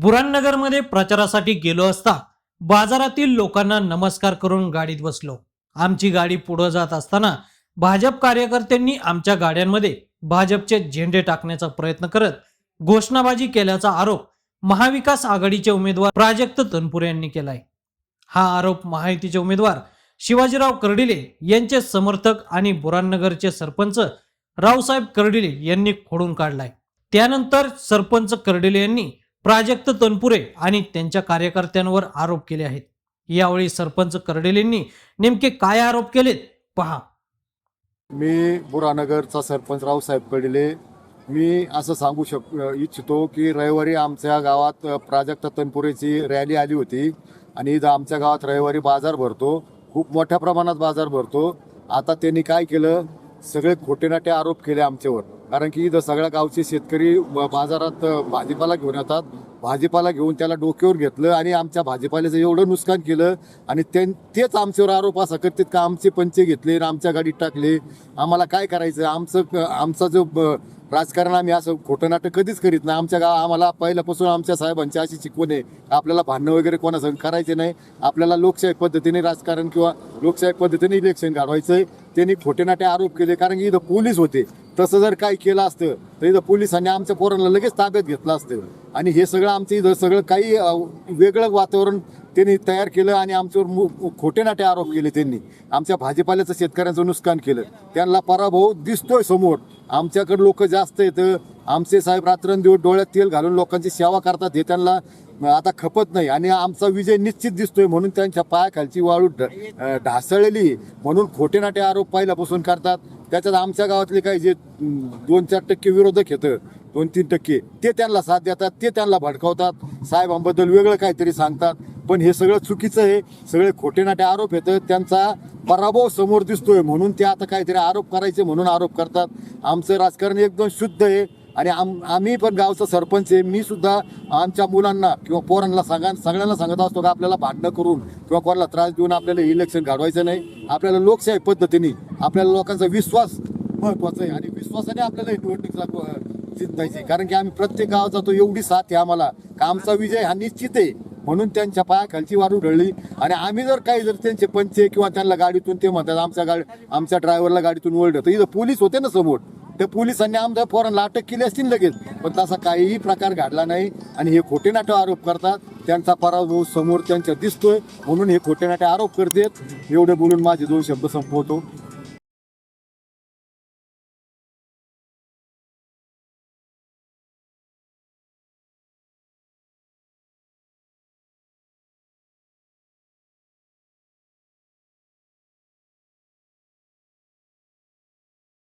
बुरानगरमध्ये प्रचारासाठी गेलो असता बाजारातील लोकांना नमस्कार करून गाडीत बसलो. आमची गाडी पुढं जात असताना भाजप कार्यकर्त्यांनी आमच्या गाड्यांमध्ये भाजपचे झेंडे टाकण्याचा प्रयत्न करत घोषणाबाजी केल्याचा आरोप महाविकास आघाडीचे उमेदवार प्राजक्त तनपुरे यांनी केलाय. हा आरोप महायुतीचे उमेदवार शिवाजीराव कर्डिले यांचे समर्थक आणि बुराणनगरचे सरपंच रावसाहेब कर्डिले यांनी खोडून काढलाय. त्यानंतर सरपंच कर्डिले यांनी प्राजक्त तनपुरे आणि त्यांच्या कार्यकर्त्यांवर आरोप केले आहेत. यावेळी सरपंच कर्डेलेंनी नेमके काय आरोप केलेत पहा. मी बुरानगरचा सरपंच रावसाहेब कडिले मी असं सांगू शक इच्छितो की रविवारी आमच्या गावात प्राजक्त तनपुरेची रॅली आली होती आणि इथं आमच्या गावात रविवारी बाजार भरतो खूप मोठ्या प्रमाणात बाजार भरतो. आता त्यांनी काय केलं? सगळे खोटेनाटे आरोप केले आमच्यावर. कारण की इथं सगळ्या गावचे शेतकरी बाजारात भाजीपाला घेऊन येतात. भाजीपाला घेऊन त्याला डोक्यावर घेतलं आणि आमच्या भाजीपाल्याचं एवढं नुकसान केलं आणि ते तेच आमच्यावर आरोप असा करतात का आमचे पंचे घेतले आणि आमच्या गाडीत टाकले. आम्हाला काय करायचं? आमचं क- आमचा जो ब- राजकारण आम्ही असं खोटं नाटक कधीच करीत नाही. आमच्या गाव आम्हाला पहिल्यापासून आमच्या साहेबांची अशी शिकवण आहे. आपल्याला भांडणं वगैरे कोणासंग करायचे नाही. आपल्याला लोकशाही पद्धतीने राजकारण किंवा लोकशाही पद्धतीने इलेक्शन काढवायचं आहे त्यांनी खोटेनाटे आरोप केले कारण की इथं पोलीस होते. तसं जर काय केलं असतं तर इथं पोलिसांनी आमच्या पोरांना लगेच ताब्यात घेतलं असतं. आणि हे सगळं आमचं इथं सगळं काही वेगळं वातावरण त्यांनी तयार केलं आणि आमच्यावर मु- खोटे नाटे आरोप केले त्यांनी. आमच्या भाजीपाल्याचं शेतकऱ्यांचं नुकसान केलं. त्यांना पराभव दिसतोय समोर. आमच्याकडे लोक जास्त येतं आमचे साहेब रात्रंदिवस डोळ्यात तेल घालून लोकांची सेवा करतात हे त्यांना आता खपत नाही. आणि आमचा विजय निश्चित दिसतोय म्हणून त्यांच्या पायाखालची वाळू ढ- ढासळलेली म्हणून खोटे नाटे आरोप पहिल्यापासून करतात. त्याच्यात आमच्या गावातले काही जे दोन चार टक्के विरोधक येतं दोन तीन टक्के ते त्यांना साथ देतात ते त्यांना भडकावतात. साहेबांबद्दल वेगळं काहीतरी सांगतात. पण हे सगळं चुकीचं आहे. सगळे खोटे नाटे आरोप येतं त्यांचा पराभव समोर दिसतोय म्हणून ते आता काहीतरी आरोप करायचे म्हणून आरोप करतात. आमचं राजकारण एकदम शुद्ध आहे. आणि आम आम्ही पण गावचा सरपंच आहे मी सुद्धा आमच्या मुलांना किंवा पोरांना सांगा सगळ्यांना सांगत असतो का आपल्याला भांडणं करून किंवा कोणाला त्रास देऊन आपल्याला इलेक्शन काढवायचं नाही. आपल्याला लोकशाही पद्धतीने आपल्याला लोकांचा विश्वास महत्त्वाचा आहे आणि विश्वासाने आपल्याला ही निवडणूक जिंकायची कारण की आम्ही प्रत्येक गावात जातो एवढी साथ आहे आम्हाला. का आमचा विजय हा निश्चित आहे. म्हणून त्यांच्या पायाखालची वारू ढळली आणि आम्ही जर काही जर त्यांचे पंचे किंवा त्यांना गाडीतून ते म्हणतात आमच्या गाडी आमच्या ड्रायव्हरला गाडीतून ओढलं तर इथं पोलीस होते ना समोर. त्या पोलिसांनी आमच्या पोरांना अटक केली असतील लगेच. पण तसा काहीही प्रकार घडला नाही आणि हे खोटे नाटे आरोप करतात. त्यांचा पराभव समोर त्यांच्या दिसतोय. म्हणून हे खोटे नाटे आरोप करतात. एवढे बोलून माझे दोन शब्द संपवतो.